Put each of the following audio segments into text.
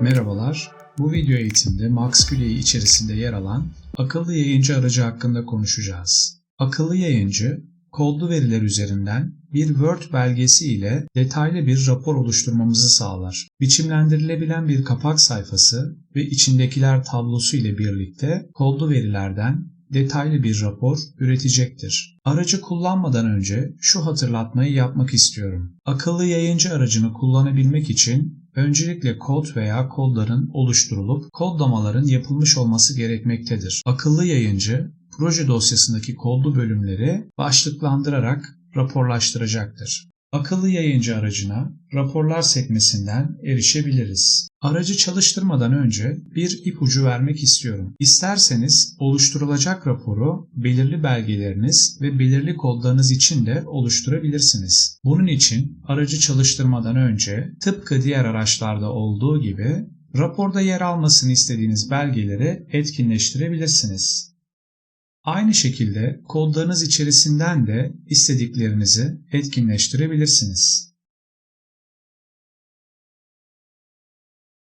Merhabalar, bu video eğitimde Max Güley içerisinde yer alan akıllı yayıncı aracı hakkında konuşacağız. Akıllı yayıncı, kodlu veriler üzerinden bir Word belgesi ile detaylı bir rapor oluşturmamızı sağlar. Biçimlendirilebilen bir kapak sayfası ve içindekiler tablosu ile birlikte kodlu verilerden detaylı bir rapor üretecektir. Aracı kullanmadan önce şu hatırlatmayı yapmak istiyorum. Akıllı yayıncı aracını kullanabilmek için öncelikle kod veya kodların oluşturulup kodlamaların yapılmış olması gerekmektedir. Akıllı yayıncı proje dosyasındaki kodlu bölümleri başlıklandırarak raporlaştıracaktır. Akıllı yayıncı aracına raporlar sekmesinden erişebiliriz. Aracı çalıştırmadan önce bir ipucu vermek istiyorum. İsterseniz oluşturulacak raporu belirli belgeleriniz ve belirli kodlarınız için de oluşturabilirsiniz. Bunun için aracı çalıştırmadan önce tıpkı diğer araçlarda olduğu gibi raporda yer almasını istediğiniz belgeleri etkinleştirebilirsiniz. Aynı şekilde kodlarınız içerisinden de istediklerinizi etkinleştirebilirsiniz.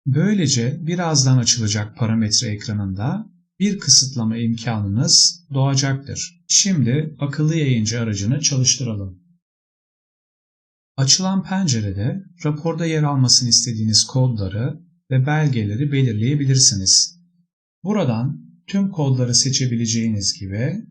Böylece birazdan açılacak parametre ekranında bir kısıtlama imkanınız doğacaktır. Şimdi akıllı yayıncı aracını çalıştıralım. Açılan pencerede raporda yer almasını istediğiniz kodları ve belgeleri belirleyebilirsiniz. Buradan tüm kodları seçebileceğiniz gibi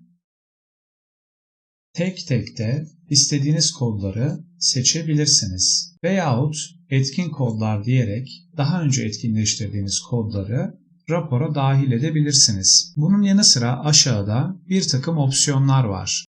tek tek de istediğiniz kodları seçebilirsiniz. Veyahut etkin kodlar diyerek daha önce etkinleştirdiğiniz kodları rapora dahil edebilirsiniz. Bunun yanı sıra aşağıda bir takım opsiyonlar var.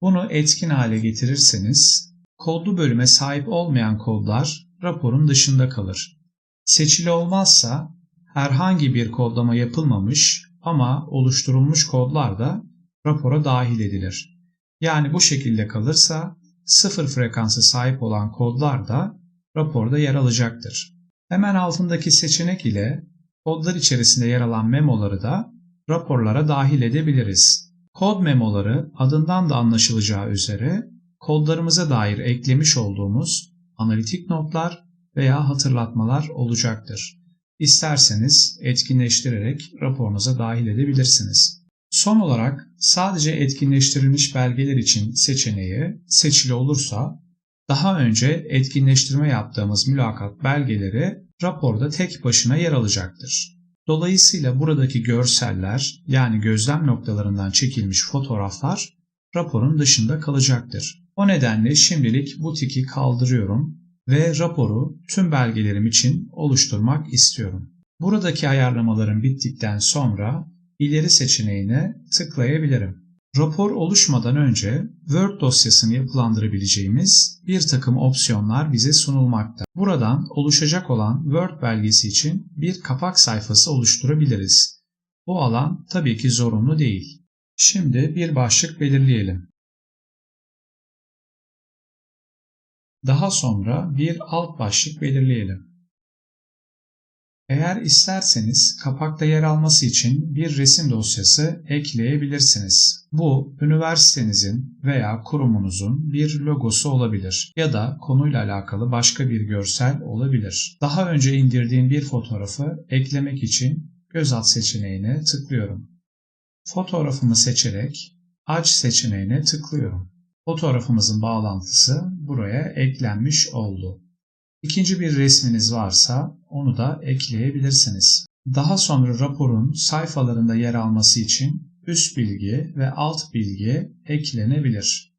Bunu etkin hale getirirseniz kodlu bölüme sahip olmayan kodlar raporun dışında kalır. Seçili olmazsa herhangi bir kodlama yapılmamış ama oluşturulmuş kodlar da rapora dahil edilir. Yani bu şekilde kalırsa sıfır frekansı sahip olan kodlar da raporda yer alacaktır. Hemen altındaki seçenek ile kodlar içerisinde yer alan memoları da raporlara dahil edebiliriz. Kod memoları adından da anlaşılacağı üzere kodlarımıza dair eklemiş olduğumuz analitik notlar veya hatırlatmalar olacaktır. İsterseniz etkinleştirerek raporunuza dahil edebilirsiniz. Son olarak sadece etkinleştirilmiş belgeler için seçeneği seçili olursa daha önce etkinleştirme yaptığımız mülakat belgeleri raporda tek başına yer alacaktır. Dolayısıyla buradaki görseller yani gözlem noktalarından çekilmiş fotoğraflar raporun dışında kalacaktır. O nedenle şimdilik bu tiki kaldırıyorum ve raporu tüm belgelerim için oluşturmak istiyorum. Buradaki ayarlamaların bittikten sonra ileri seçeneğine tıklayabilirim. Rapor oluşmadan önce Word dosyasını yapılandırabileceğimiz bir takım opsiyonlar bize sunulmakta. Buradan oluşacak olan Word belgesi için bir kapak sayfası oluşturabiliriz. Bu alan tabii ki zorunlu değil. Şimdi bir başlık belirleyelim. Daha sonra bir alt başlık belirleyelim. Eğer isterseniz kapakta yer alması için bir resim dosyası ekleyebilirsiniz. Bu üniversitenizin veya kurumunuzun bir logosu olabilir ya da konuyla alakalı başka bir görsel olabilir. Daha önce indirdiğim bir fotoğrafı eklemek için göz at seçeneğine tıklıyorum. Fotoğrafımı seçerek aç seçeneğine tıklıyorum. Fotoğrafımızın bağlantısı buraya eklenmiş oldu. İkinci bir resminiz varsa onu da ekleyebilirsiniz. Daha sonra raporun sayfalarında yer alması için üst bilgi ve alt bilgi eklenebilir.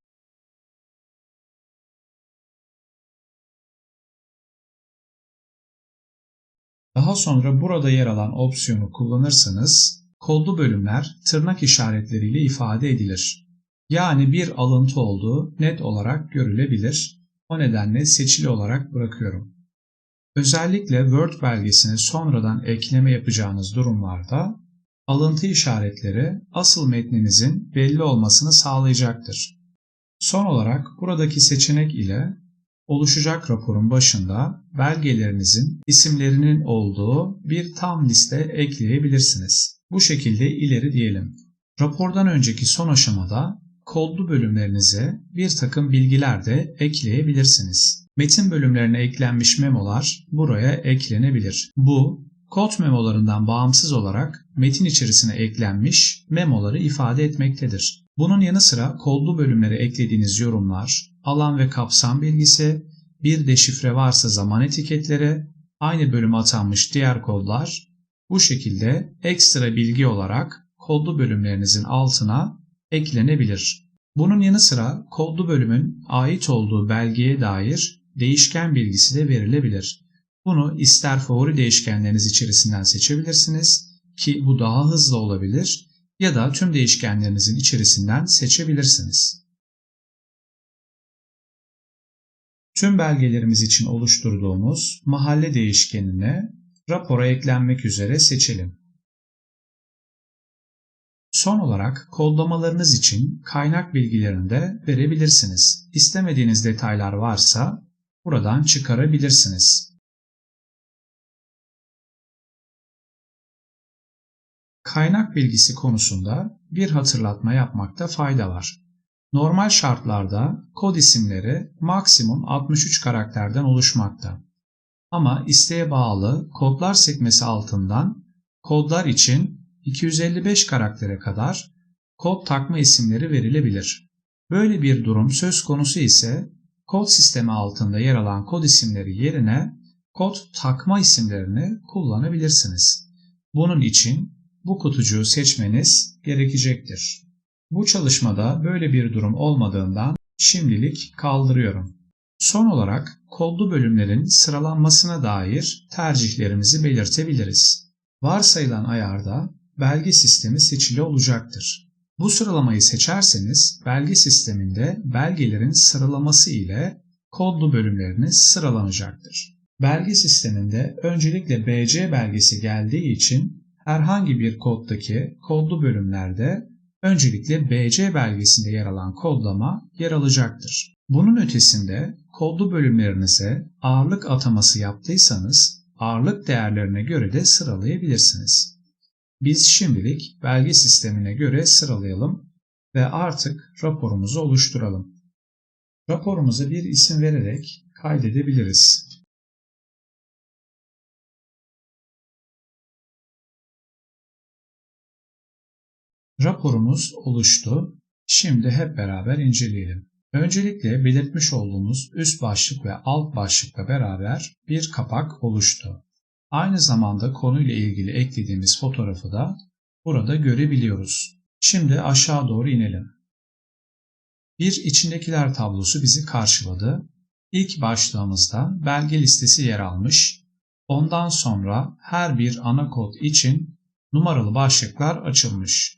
Daha sonra burada yer alan opsiyonu kullanırsanız kodlu bölümler tırnak işaretleriyle ifade edilir. Yani bir alıntı olduğu net olarak görülebilir o nedenle seçili olarak bırakıyorum. Özellikle Word belgesine sonradan ekleme yapacağınız durumlarda alıntı işaretleri asıl metninizin belli olmasını sağlayacaktır. Son olarak buradaki seçenek ile oluşacak raporun başında belgelerinizin isimlerinin olduğu bir tam liste ekleyebilirsiniz. Bu şekilde ileri diyelim. Rapordan önceki son aşamada kodlu bölümlerinize bir takım bilgiler de ekleyebilirsiniz. Metin bölümlerine eklenmiş memolar buraya eklenebilir. Bu, kod memolarından bağımsız olarak metin içerisine eklenmiş memoları ifade etmektedir. Bunun yanı sıra kodlu bölümlere eklediğiniz yorumlar, alan ve kapsam bilgisi, bir deşifre varsa zaman etiketleri, aynı bölüme atanmış diğer kodlar bu şekilde ekstra bilgi olarak kodlu bölümlerinizin altına eklenebilir. Bunun yanı sıra kodlu bölümün ait olduğu belgeye dair değişken bilgisi de verilebilir. Bunu ister favori değişkenleriniz içerisinden seçebilirsiniz ki bu daha hızlı olabilir ya da tüm değişkenlerinizin içerisinden seçebilirsiniz. Tüm belgelerimiz için oluşturduğumuz mahalle değişkenine rapora eklenmek üzere seçelim. Son olarak kodlamalarınız için kaynak bilgilerini de verebilirsiniz. İstemediğiniz detaylar varsa buradan çıkarabilirsiniz. Kaynak bilgisi konusunda bir hatırlatma yapmakta fayda var. Normal şartlarda kod isimleri maksimum 63 karakterden oluşmakta. Ama isteğe bağlı kodlar sekmesi altından kodlar için 255 karaktere kadar kod takma isimleri verilebilir. Böyle bir durum söz konusu ise kod sistemi altında yer alan kod isimleri yerine kod takma isimlerini kullanabilirsiniz. Bunun için bu kutucuğu seçmeniz gerekecektir. Bu çalışmada böyle bir durum olmadığından şimdilik kaldırıyorum. Son olarak kodlu bölümlerin sıralanmasına dair tercihlerimizi belirtebiliriz. Varsayılan ayarda belge sistemi seçili olacaktır. Bu sıralamayı seçerseniz belge sisteminde belgelerin sıralaması ile kodlu bölümleriniz sıralanacaktır. Belge sisteminde öncelikle BC belgesi geldiği için herhangi bir koddaki kodlu bölümlerde öncelikle BC belgesinde yer alan kodlama yer alacaktır. Bunun ötesinde kodlu bölümlerinize ağırlık ataması yaptıysanız ağırlık değerlerine göre de sıralayabilirsiniz. Biz şimdilik belge sistemine göre sıralayalım ve artık raporumuzu oluşturalım. Raporumuza bir isim vererek kaydedebiliriz. Raporumuz oluştu. Şimdi hep beraber inceleyelim. Öncelikle belirtmiş olduğumuz üst başlık ve alt başlıkla beraber bir kapak oluştu. Aynı zamanda konuyla ilgili eklediğimiz fotoğrafı da burada görebiliyoruz. Şimdi aşağı doğru inelim. Bir içindekiler tablosu bizi karşıladı. İlk başlığımızda belge listesi yer almış. Ondan sonra her bir ana kod için numaralı başlıklar açılmış.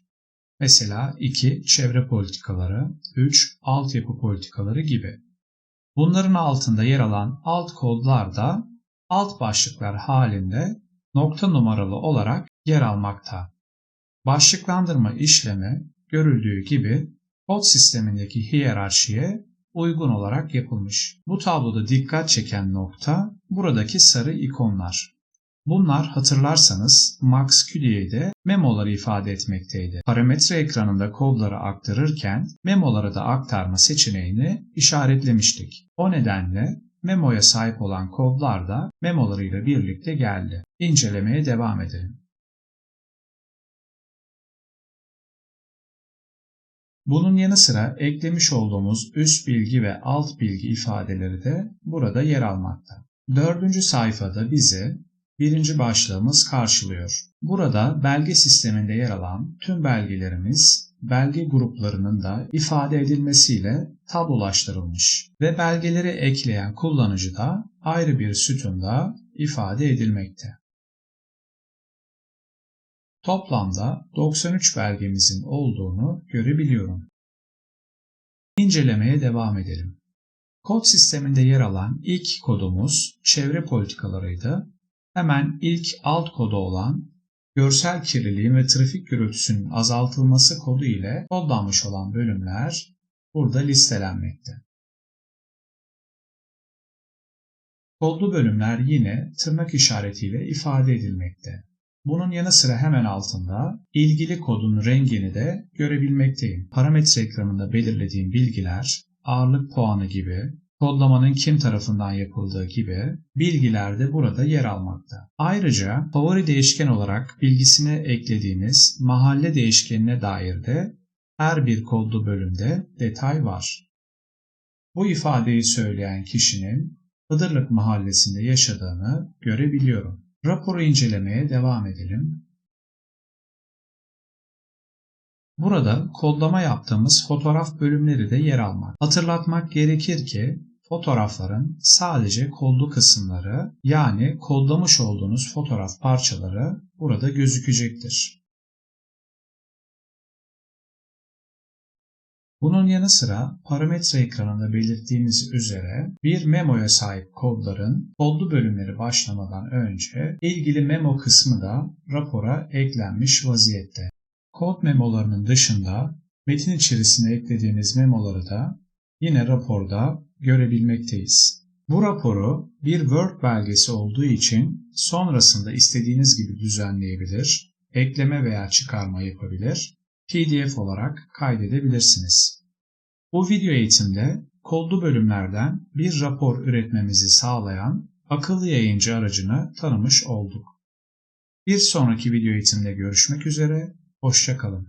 Mesela 2 çevre politikaları, 3 altyapı politikaları gibi. Bunların altında yer alan alt kodlar da alt başlıklar halinde nokta numaralı olarak yer almakta. Başlıklandırma işlemi görüldüğü gibi kod sistemindeki hiyerarşiye uygun olarak yapılmış. Bu tabloda dikkat çeken nokta buradaki sarı ikonlar. Bunlar hatırlarsanız Max QD'de memoları ifade etmekteydi. Parametre ekranında kodları aktarırken memoları da aktarma seçeneğini işaretlemiştik. O nedenle memoya sahip olan kodlar da memolarıyla birlikte geldi. İncelemeye devam edelim. Bunun yanı sıra eklemiş olduğumuz üst bilgi ve alt bilgi ifadeleri de burada yer almakta. Dördüncü sayfada bize birinci başlığımız karşılıyor. Burada belge sisteminde yer alan tüm belgelerimiz belge gruplarının da ifade edilmesiyle tablolaştırılmış ve belgeleri ekleyen kullanıcı da ayrı bir sütunda ifade edilmekte. Toplamda 93 belgemizin olduğunu görebiliyorum. İncelemeye devam edelim. Kod sisteminde yer alan ilk kodumuz çevre politikalarıydı Hemen ilk alt kodu olan görsel kirliliğin ve trafik gürültüsünün azaltılması kodu ile kodlanmış olan bölümler burada listelenmekte. Kodlu bölümler yine tırnak işaretiyle ifade edilmekte. Bunun yanı sıra hemen altında ilgili kodun rengini de görebilmekteyim. Parametre ekranında belirlediğim bilgiler, ağırlık puanı gibi kodlamanın kim tarafından yapıldığı gibi bilgiler de burada yer almakta. Ayrıca favori değişken olarak bilgisine eklediğiniz mahalle değişkenine dair de her bir kodlu bölümde detay var. Bu ifadeyi söyleyen kişinin Hıdırlık mahallesinde yaşadığını görebiliyorum. Raporu incelemeye devam edelim. Burada kodlama yaptığımız fotoğraf bölümleri de yer almak. Hatırlatmak gerekir ki fotoğrafların sadece kodlu kısımları yani kodlamış olduğunuz fotoğraf parçaları burada gözükecektir. Bunun yanı sıra parametre ekranında belirttiğimiz üzere bir memoya sahip kodların kodlu bölümleri başlamadan önce ilgili memo kısmı da rapora eklenmiş vaziyette. Kod memolarının dışında metin içerisine eklediğimiz memoları da yine raporda görebilmekteyiz. Bu raporu bir Word belgesi olduğu için sonrasında istediğiniz gibi düzenleyebilir, ekleme veya çıkarma yapabilir, PDF olarak kaydedebilirsiniz. Bu video eğitimde kodlu bölümlerden bir rapor üretmemizi sağlayan akıllı yayıncı aracını tanımış olduk. Bir sonraki video eğitimde görüşmek üzere, hoşçakalın.